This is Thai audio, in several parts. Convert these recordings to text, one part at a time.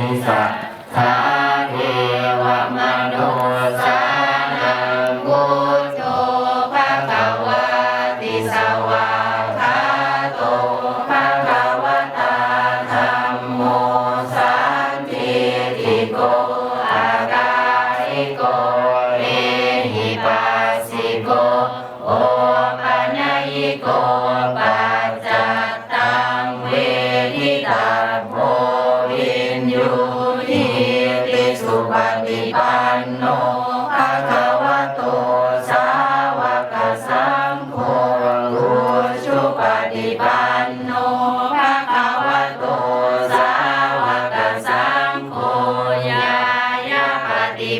นิสัทธาเทวมนุสานังพุทโธภะคะวะติสวาคาโตภะคะวะตาธัมโมสันติติโกอากาลิโกเอหิปัสสิโกโอปัญญิโก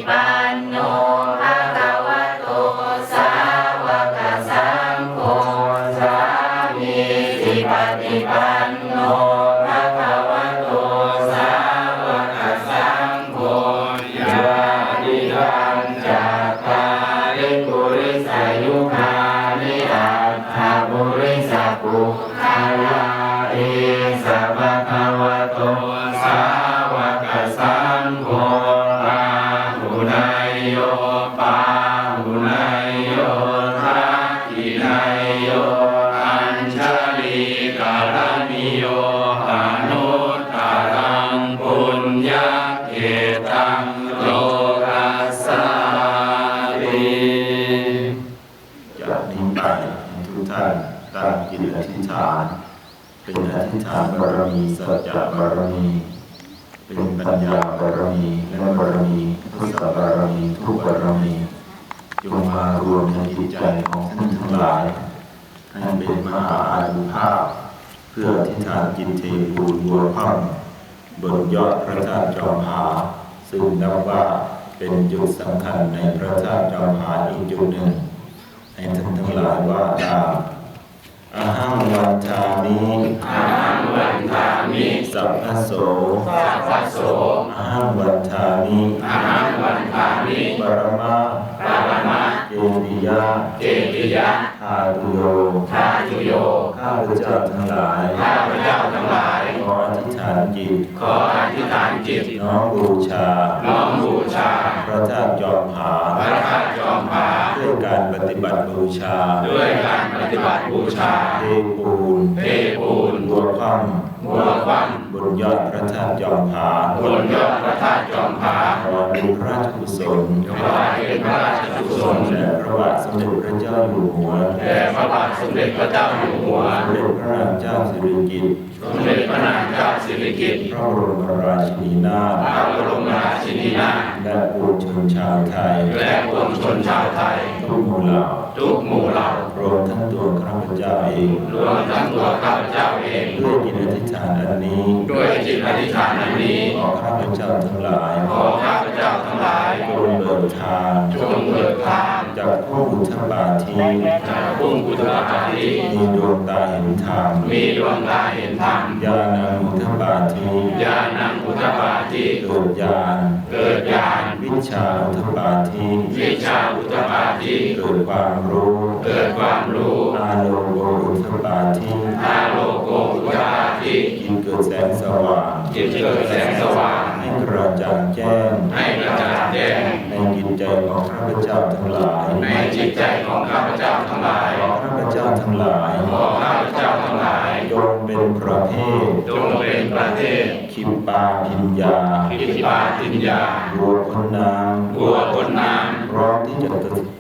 ปฏิ โยทักขินายโยอัญชลีการณิโยอนุตตรังปุญญาเขตังโลกัสสาติจากนี้ไปทุกท่านตั้งจิตอธิษฐานเป็นอธิษฐานบารมีสัจจะบารมีเป็นปัญญาบารมีและบารมีพุทธบารมีทุกบารมี จงมารวมในจิตใจของท่านทั้งหลายให้เป็นมหาอานุภาพ เพื่ออธิษฐานจิตเทปูนบัวพังบนยอดพระธาตุจอมหา ซึ่งนับว่าเป็นจุดสำคัญในพระธาตุจอมหาอีกจุดหนึ่งให้ท่านทั้งหลายว่าตามอาหังวันทามิอาหังวันทามิสัพพโสสัพพโสอาหังวันทามิอาหังวันทามิปรมาปารมะ เจติยาเจติยะทาตุโยทาจุโย ข้าพเจ้าทั้งหลาย ข้าพเจ้าทั้งหลาย ขออธิษฐานจิต ขออธิษฐานจิต น้อมบูชา น้อมบูชา พระธาตุจอมหาพระธาตุจอมผา ด้วยการปฏิบัติบูชา ด้วยการปฏิบัติบูชา เทปูน เทปูนบัวคว่ บัวคว่ำบนยอดพระธาตุจอมหาบนยอดพระธาตุจอมผาขอเป็นพระราชกุศลถวายเป็นพระราชกุศลแด่พระบาทสมเด็จพระเจ้าอยู่หัวแด่พระบาทสมเด็จพระเจ้าอยู่หัวสมเด็จพระนางเจ้าสิริกิติ์สมเด็จพระนางเจ้าสิริกิติ์พระบรมราชินีนาถพระบรมราชินีนาถและปวงชนชาวไทย และปวงชนชาวไทยทุกหมู่เหล่าทุกหมู่เหล่า วมทั้งตัวข้าพเจ้าเองรวมทั้งตัวข้าพเจ้าเองด้วยจิตอธิษฐานอันนี้ ด้วยจิตอธิษฐานอันนี้ ขอข้าพเจ้าทั้งหลาย ขอข้าพเจ้าทั้งหลาย จงเบิกทางจงเบิกทางจากพวกอุทบาทีจากพุ่งกุศลาธิมีดวงตาเห็นธรรมมีดวงตาเห็นธรรมญาณังอุทบาทีญาณังอุตตปาธิเกิดญาณเกิดญาณวิชาอุทบาทีวิชาอุตตปาธิเกิดความรู้ เกิดความรู้อาโลโกอุทบาทีอาโลโกอุตตปาธิ จิตเกิด แสงสว่างจิตเกิดแสงสว่างให้กระจ่างแจ้งให้กระจ่างแจ้งในจิตใจของข้าพเจ้าทั้งหลาย ในจิตใจของข้าพเจ้าทั้งหลายขอข้าพเจ้าทั้งหลายขอข้าพเจ้าทั้งหลายจงเป็นประเภทจงเป็นประเทศคิมปาพิญญาพิธิปาทิญญาบัวคนนางบัวพ้นน้พร้อมที่จะ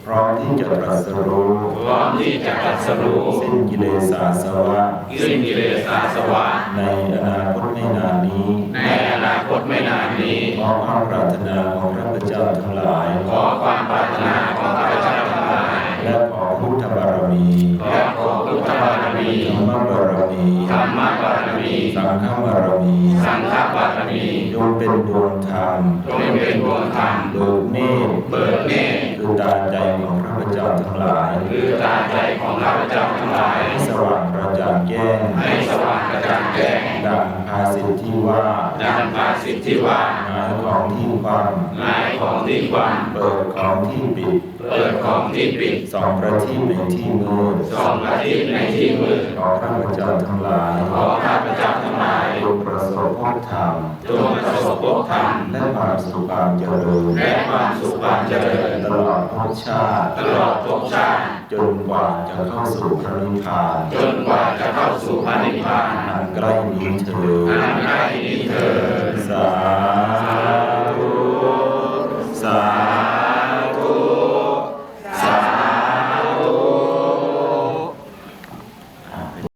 พร้อมที่จะตรัสรู้ พร้อม ที่จะตรัสรู้สิ้นกิเลสอาสวะ สิ้นกิเลสอาสวะ ในอนาคตไม่นานนี้ ในอนาคตไม่นานนี้ ขอความปรารถนาของพระพุทธเจ้าทั้งหลาย ขอความปรารถนาของข้าพเจ้าทั้งหลาย และขอพุทธบารมีและขอพุทธบารมีธรรมบารมีธรรมบารมี สังฆบารมี สังฆบารมีจงเป็นดวงธรรมจงเป็นดวงธรรมเบิกเนตรเบิกเนตรคือตาใจของพระพุทธ เราทั้งหลายคือตาใจของเราเจ้าทั้งหลายให้สว่างกระจ่างแจ้งให้สว่างกระจ่างแจ้งดังภาสิทธิที่ว่าดังภาสิทธิที่ว่างายของที่ความงายของที่ความเปิดของที่ปิด เปิดของที่ปิดสองประทีปในที่มืดสองอาทิตย์ในที่มืดขอพระพุทธเจ้าทั้งหลายขอข้าพเจ้าทั้งหลายจงประสบพบธรรมจงประสบพบธรรมและความสุขความเจริญและความสุขความเจริญตลอดภพชาติตลอดภพชาติจนกว่าจะเข้าสู่พระนิพพานจนกว่าจะเข้าสู่พระนิพพานอันใกล้นี้เถิดอัน